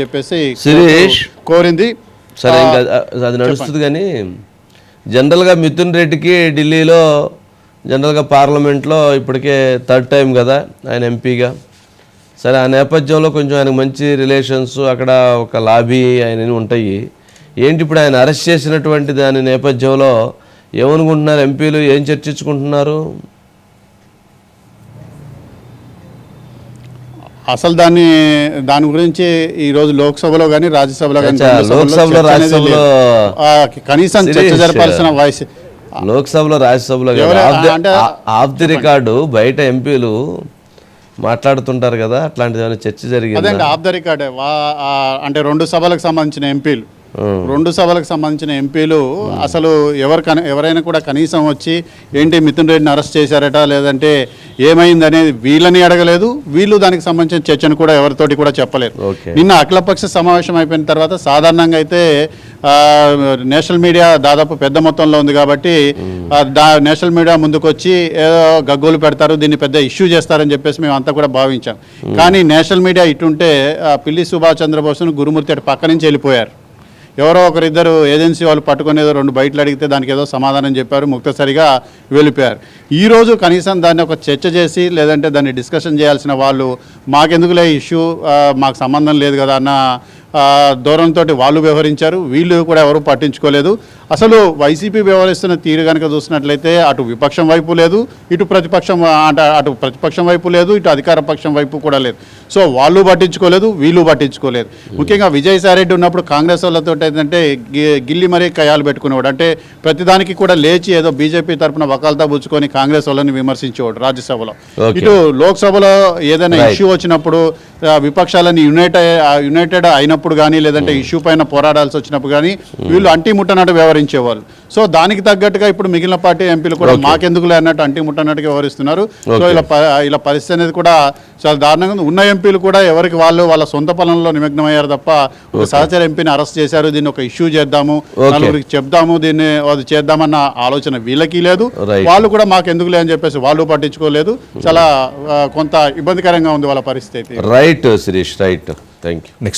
చెప్పేసి శిరీష్. కోరింది. సరే ఇంకా అది నడుస్తుంది కానీ జనరల్గా మిథున్ రెడ్డికి ఢిల్లీలో జనరల్గా పార్లమెంట్లో ఇప్పటికే థర్డ్ టైం కదా ఆయన ఎంపీగా. సరే ఆ నేపథ్యంలో కొంచెం ఆయనకు మంచి రిలేషన్స్ అక్కడ ఒక లాబీ ఆయన ఉంటాయి. ఏంటి ఇప్పుడు ఆయన అరెస్ట్ చేసినటువంటి దాని నేపథ్యంలో ఏమనుకుంటున్నారు? ఎంపీలు ఏం చర్చించుకుంటున్నారు? అసలు దాన్ని దాని గురించి ఈ రోజు లోక్సభలో కానీ రాజ్యసభలో కానీ లోక్సభలో, రాజ్యసభలో కనీసం చర్చ. జరపాల్సిన వాయిస్. లోక్సభలో రాజ్యసభలో ఆఫ్ ది- రికార్డు బయట ఎంపీలు మాట్లాడుతుంటారు కదా అట్లాంటిది చర్చ జరిగింది? Off the record. అంటే రెండు సభలకు సంబంధించిన ఎంపీలు. రెండు సభలకు సంబంధించిన ఎంపీలు అసలు ఎవరు ఎవరైనా కూడా కనీసం వచ్చి ఏంటి మిథున్ రెడ్డిని అరెస్ట్ చేశారట లేదంటే ఏమైంది అనేది వీళ్ళని అడగలేదు వీళ్ళు దానికి సంబంధించిన చర్చను కూడా ఎవరితోటి కూడా చెప్పలేదు. నిన్న అఖిలపక్ష సమావేశం అయిపోయిన తర్వాత సాధారణంగా అయితే నేషనల్ మీడియా దాదాపు పెద్ద మొత్తంలో ఉంది కాబట్టి నేషనల్ మీడియా ముందుకు వచ్చి ఏదో గగ్గోలు పెడతారు దీన్ని పెద్ద ఇష్యూ చేస్తారని చెప్పేసి మేము అంతా కూడా భావించాం. కానీ నేషనల్ మీడియా ఇటుంటే పిల్లి సుభాష్ చంద్రబోస్ను గురుమూర్తి అటు పక్క నుంచి వెళ్ళిపోయారు. ఎవరో ఒకరిద్దరు ఏజెన్సీ వాళ్ళు పట్టుకునేదో ఏదో రెండు బయటలు అడిగితే దానికి ఏదో సమాధానం చెప్పారు ముక్తసరిగా వెళ్ళిపోయారు. ఈరోజు కనీసం దాన్ని ఒక చర్చ చేసి లేదంటే దాన్ని డిస్కషన్ చేయాల్సిన వాళ్ళు మాకెందుకులే ఇష్యూ మాకు సంబంధం లేదు కదా అన్న ధోరణితో వాళ్ళు వ్యవహరించారు. వీళ్ళు కూడా ఎవరు పట్టించుకోలేదు. అసలు వైసీపీ వ్యవహరిస్తున్న తీరు కనుక చూసినట్లయితే అటు విపక్షం వైపు లేదు ఇటు ప్రతిపక్షం అంటే అటు ప్రతిపక్షం వైపు లేదు ఇటు అధికార పక్షం వైపు కూడా లేదు. సో వాళ్ళు పట్టించుకోలేదు వీళ్ళు పట్టించుకోలేదు. ముఖ్యంగా విజయసాయి రెడ్డి ఉన్నప్పుడు కాంగ్రెస్ వాళ్ళతో ఏంటంటే గి- గిల్లి మరీ కయాలు పెట్టుకునేవాడు. అంటే ప్రతిదానికి కూడా లేచి ఏదో బీజేపీ తరపున వకాలతా పుచ్చుకొని కాంగ్రెస్ వాళ్ళని విమర్శించేవాడు రాజ్యసభలో. ఇటు లోక్సభలో ఏదైనా. ఇష్యూ వచ్చినప్పుడు విపక్షాలని యునైట్ యునైటెడ్ అయినప్పుడు కానీ లేదంటే ఇష్యూ పైన పోరాడాల్సి వచ్చినప్పుడు కానీ వీళ్ళు అంటి ముట్టనట్టు వ్యవహరించేవాళ్ళు సో దానికి తగ్గట్టుగా ఇప్పుడు మిగిలిన పార్టీ ఎంపీలు కూడా మాకెందుకులే అన్నట్టు అంటి ముట్టనట్టుగా వ్యవహరిస్తున్నారు. సో. ఇలా ఇలా పరిస్థితి అనేది కూడా చాలా దారుణంగా ఉంది. ఉన్న ఎంపీలు కూడా ఎవరికి వాళ్ళు వాళ్ళ సొంత పనుల్లో నిమగ్నమయ్యారు తప్ప ఒక సహచర ఎంపీని అరెస్ట్ చేశారు దీన్ని ఒక ఇష్యూ చేద్దాము. నలుగురికి చెప్దాము దీన్ని అది చేద్దామన్న ఆలోచన వీళ్ళకి లేదు. వాళ్ళు కూడా మాకు ఎందుకులే అని చెప్పేసి వాళ్ళు పట్టించుకోలేదు. చాలా కొంత ఇబ్బందికరంగా ఉంది వాళ్ళ పరిస్థితి. అయితే right Shirish right thank you next